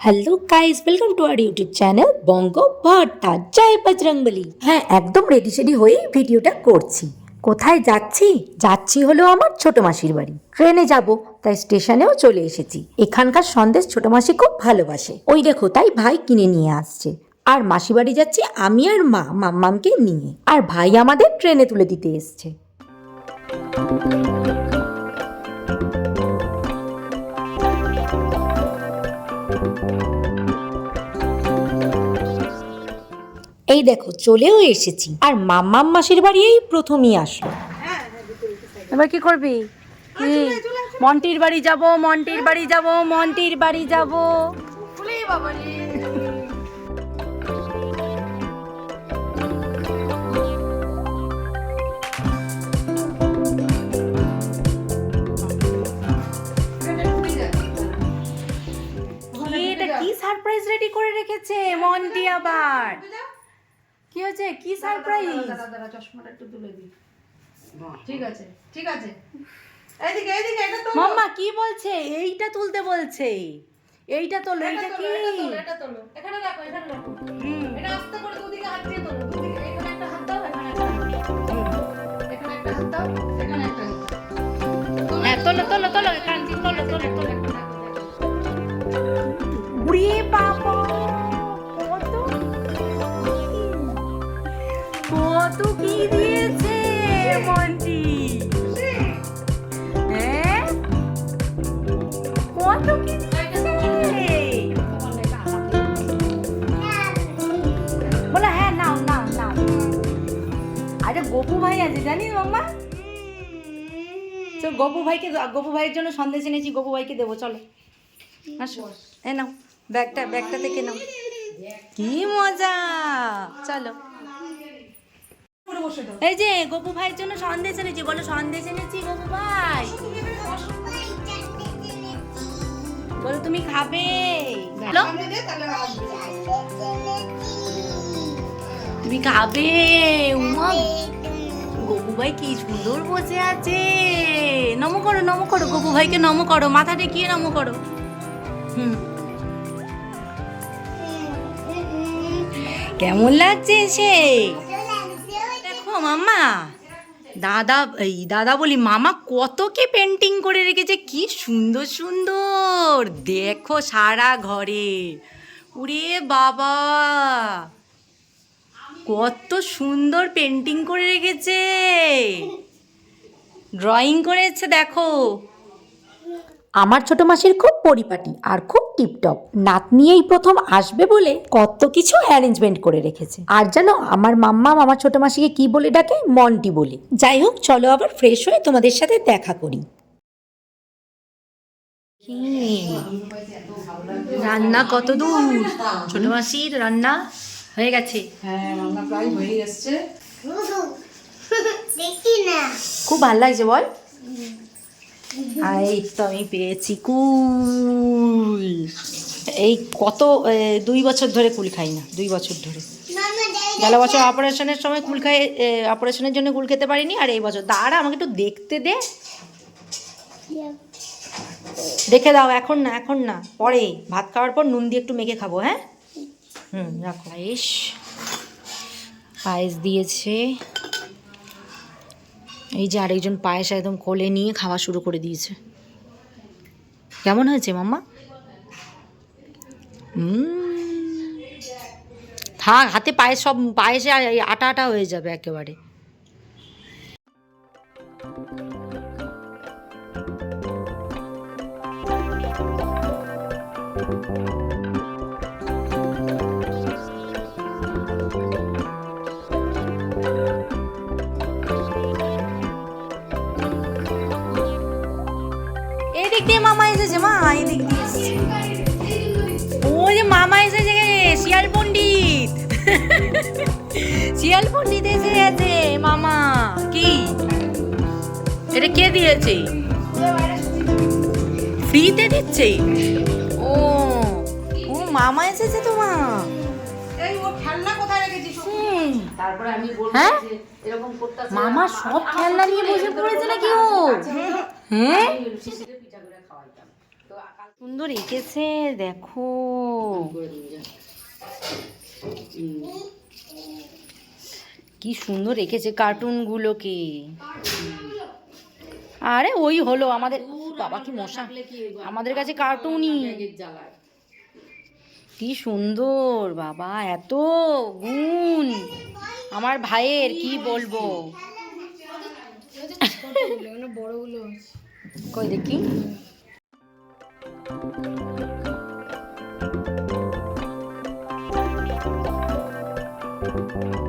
Hello guys welcome to our YouTube channel Bongo Bhorta Jai Bajrangbali হ্যাঁ একদম ready সেডি হয়েই ভিডিওটা করছি। কোথায় যাচ্ছি? যাচ্ছি হলো আমার ছোট মাসির বাড়ি। ট্রেনে যাব, তাই স্টেশনেও চলে এসেছি। এখানকার সন্দেশ ছোট মাসি খুব ভালোবাসে। ওই দেখো, তাই ভাই কিনে নিয়ে আসছে। আর মাসি বাড়ি যাচ্ছি আমি আর মা, মাম্মামকে নিয়ে। আর ভাই আমাদের ট্রেনে তুলে দিতে এসছে। এই দেখো চলেও এসেছি। আর মাম্মাম মাসির বাড়ি এই প্রথমই আসলো। এবার কি করবি? কি মন্টির বাড়ি যাব মন্টির বাড়ি যাব মন্টির বাড়ি যাব। এটা কি সারপ্রাইজ রেডি করে রেখেছে মন্টি আবার? কি হয়েছে? কি সারপ্রাইজ দাদা দাদা চশমাটা একটু তুলে দিই। ঠিক আছে ঠিক আছে। এইদিকে এইদিকে এটা তো মাম্মা কি বলছে? এইটা তুলতে বলছে। এইটা তোলো এইটা কি? এটা তোলো এখানে রাখো এখানে রাখো। এটা আস্তে করে দুদিকে হাত দিয়ে তোলো দুদিকে। এখানে একটা হাত দাও এখানে একটা হাত দাও। এখানে একটা হাত দাও এখানে একটা হাত দাও। হ্যাঁ তোলো তোলো তোলো এখান থেকে তোলো তোলো তোলো উড়িয়ে বাবা মন্টি। হ্যাঁ? কত কি বলো হ্যাঁ নাও নাও নাও। আরে গপু ভাই আছে, জানিস মাম্মা? তো গপু ভাইকে, গপু ভাইয়ের জন্য সন্দেশ এনেছি, গপু ভাইকে দেবো, চলো। আসো, এ নাও, ব্যাগটা ব্যাগটা থেকে নাও। কি মজা! চলো। উপরে বসে দাও এই যে গপু ভাইয়ের জন্য সন্দেশ এনেছি বলো সন্দেশ এনেছি গোপু ভাই। বলো তুমি খাবে। বলো সামনে দে তাহলে আসবে তুমি খাবে উমা। গপু ভাই কি সুন্দর বসে আছে। নম করো নম করো গপু ভাইকে নম করো মাথা টেকিয়ে নম করো। হুম। কেমন লাগছে সে? মাম্মা? দাদা, এই দাদা বলি, মামা কত কে পেন্টিং করে রেখেছে? কি সুন্দর সুন্দর! দেখো সারা ঘরে। উরে বাবা! কত সুন্দর পেন্টিং করে রেখেছে। ড্রয়িং করেছে, দেখো। আমার ছোট মাসির খুব পরিপাটি আর খুব টিপটপ। নাতনি এই প্রথম আসবে বলে কত কিছু অ্যারেঞ্জমেন্ট করে রেখেছে। আর জানো আমার মাম্মা আমার ছোট মাসিকে কি বলে ডাকে? মন্টি বলে। যাই হোক চলো আবার ফ্রেশ হয়ে তোমাদের সাথে দেখা করি। রান্না কত দূর? ছোট মাসির রান্না হয়ে গেছে। হ্যাঁ রান্না প্রায় হয়ে এসছে খুব ভালো লাগছে বল। আর তো আমি পেয়েছি কুল। এই কত দুই বছর ধরে কুল খাই না, দুই বছর ধরে। গেল বছর অপারেশনের সময় কুল খাই অপারেশনের জন্য কুল খেতে পারিনি, আর এই বছর। দাঁড়া, আমাকে একটু দেখতে দে। দেখে দাও, এখন না এখন না। পরে, ভাত খাওয়ার পর নুন দিয়ে একটু মেখে খাব হ্যাঁ? হুম, রাখো। পায়েস পায়েস দিয়েছে। এই যে আরেকজন পায়েস একদম কোলে নিয়ে খাওয়া শুরু করে দিয়েছে। কেমন হয়েছে মাম্মা? থাক, হাতে পায়েস সব, পায়েসে আটা আটা হয়ে যাবে একেবারে। এদিক এসেছে মা এদিক দিয়ে এসেছে। ও যে মামা এসেছে শিয়াল পণ্ডিত। শিয়াল পণ্ডিত এসে গেছে মামা। কি? এটা কে দিয়েছে? ফ্রিতে দিচ্ছে? ও ও মামা এসেছে তো মা। এই ও খেলনা কোথায় রেখেছিস? হুম, তারপরে আমি বলব হ্যাঁ? মামা সব খেলনা নিয়ে বসে পড়েছে নাকি ও? হ্যাঁ শিশিরে পিঠা করে খাওয়াইতাম তো কাল সুন্দর এঁকেছে দেখো। কি সুন্দর রেখেছে কার্টুনগুলোকে। আরে ওই হলো আমাদের বাবা কি মশা। আমাদের কাছে কার্টুনই। কি সুন্দর বাবা এত গুণ। আমার ভাইয়ের কি বলব? কই দেখি? Thank you.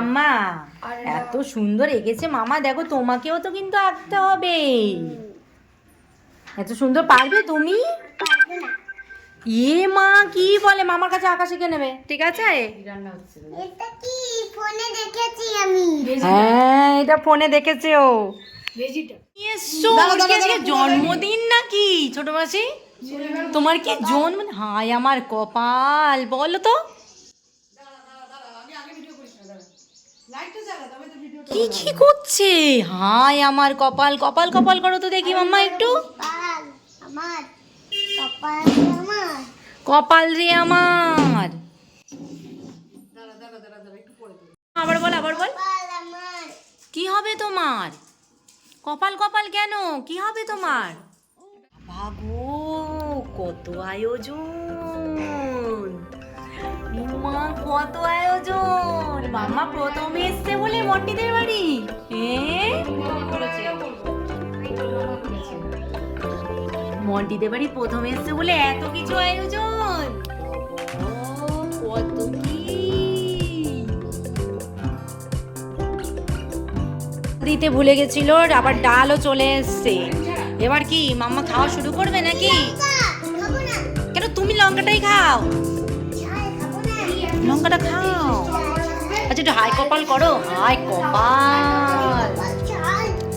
মাম্মা এত সুন্দর এঁকেছে মামা দেখো তোমাকেও তো কিন্তু আঁকতে হবে। এত সুন্দর পারবে তুমি? ইয়ে মা কি বলে? মামার কাছে আঁকা শিখে নেবে। ঠিক আছে? ফোনে দেখেছি আমি। হ্যাঁ এটা ফোনে দেখেছে ও জন্মদিন নাকি ছোট মাসি? তোমার কি জন্ম হায় আমার কপাল বলো তো। কি কি করছে? হাই আমার কপাল কপাল কপাল করো তো দেখি মাম্মা একটু। কপাল রে আমার। আবার বল আবার বল। কি হবে তোমার? কপাল কপাল কেন? কি হবে তোমার? ভাগো কত আয়োজন। মা, কত আয়োজন। মামা প্রথম এসছে বলে মন্ডিদের বাড়ি। মন্ডিদের বাড়ি প্রথম এসছে বলে এত কিছু আয়োজন। কত কি? দিতে ভুলে গেছিল, আবার ডালও চলে এসছে। এবার কি মাম্মা খাওয়া শুরু করবে নাকি? কেন তুমি লঙ্কাটাই খাও? লঙ্কাটা খাও। আচ্ছা একটু হাই কপাল করো। হাই কপাল।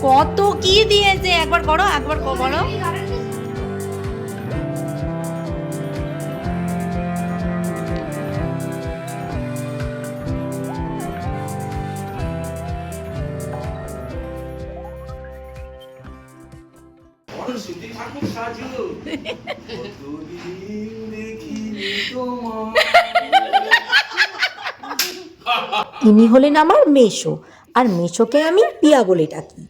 কত কি দিয়েছে? একবার করো একবার ঠাকুর সাজু। কতদিন দেখিনি তোমার ইনি হলেন আমার মেশো আর মেশোকে আমি পিয়া বলে ডাকি।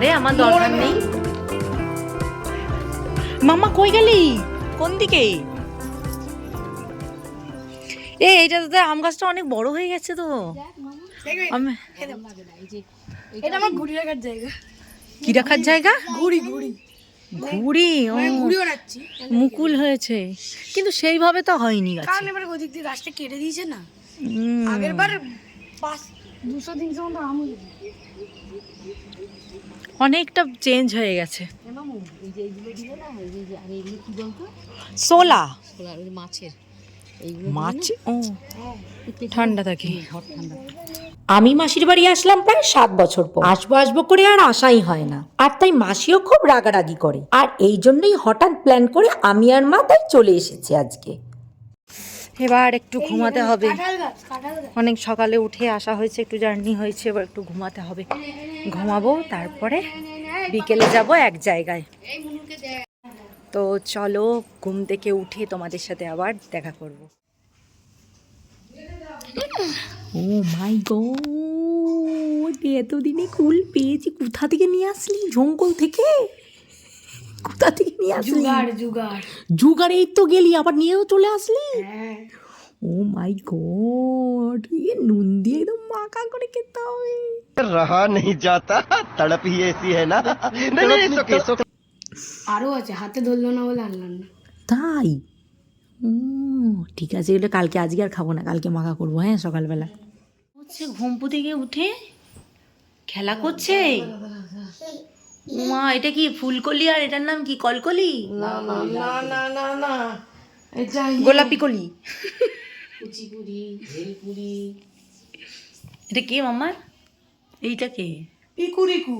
না রে আমার দরকার নেই। মামা কই গেলি? কোন দিকে? এ এইটা তো আম গাছটা অনেক বড় হয়ে গেছে তো। আমি এটা আমার ঘুড়ি রাখার জায়গা। কি রাখার জায়গা? ঘুড়ি ঘুড়ি। ঘুড়ি? ও মুকুল হয়েছে। কিন্তু সেইভাবে তো হয়নি গাছ। কারণ এবার ওদিক দিয়ে গাছটা কেটে দিয়েছে না। আগের বার পাঁচ দুশো তিনশো মতো আম অনেকটা চেঞ্জ হয়ে গেছে। সোলা মাছের। মাছ? ও। ঠান্ডা থাকে। আমি মাসির বাড়ি আসলাম প্রায় সাত বছর পর। আসব আসব করে আর আশাই হয় না। আর তাই মাসিও খুব রাগারাগি করে। আর এই জন্যই হঠাৎ প্ল্যান করে আমি আর মা তাই চলে এসেছি আজকে। এবার একটু ঘুমাতে হবে। অনেক সকালে উঠে আসা হয়েছে একটু জার্নি হয়েছে এবার একটু ঘুমাতে হবে। ঘুমাবো তারপরে বিকেলে যাব এক জায়গায়। তো চলো ঘুম থেকে উঠে তোমাদের সাথে আবার দেখা করব। ও মাই গড এতদিনে কুল পেয়েছি কোথা থেকে নিয়ে আসলি? জঙ্গল থেকে? কোথা থেকে নিয়ে আসলি জুগাড় জুগাড় জুগার এই তো গেলি আবার নিয়েও চলে আসলি হ্যাঁ ও মাই গড ये নুন দিয়ে একদম মাখা করে খেতে হবে रहा नहीं जाता तड़प ही ऐसी है ना नहीं नहीं it's okay, it's okay. আরও আছে হাতে ধরলো না বলে আনলাম না তাই ও ঠিক আছে এগুলো কালকে আজকে আর খাবো না কালকে মাখা করবো হ্যাঁ সকালবেলা হচ্ছে ঘুম থেকে উঠে খেলা করছে মা এটা কি ফুলকলি আর এটার নাম কি কলকলি? না না না না না না এটা গোলাপি কলি। কুচিপুরি ভেলপুরি এটা কে মামার? এইটা কে? পিকুরিকু।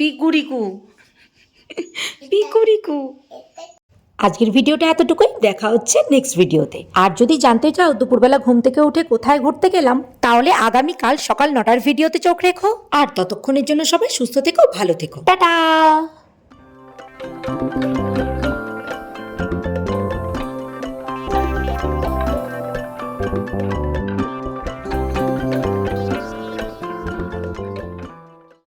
পিকুরিকু। পিকুরিকু। আজকের ভিডিওটা এতটুকুই। দেখা হচ্ছে নেক্সট ভিডিওতে। আর যদি জানতে চাও দুপুরবেলা ঘুম থেকে উঠে কোথায় ঘুরতে গেলাম, তাহলে আগামীকাল সকাল নটার ভিডিওতে চোখ রেখো। আর ততক্ষণের জন্য সবাই সুস্থ থেকো, ভালো থেকো। টাটা!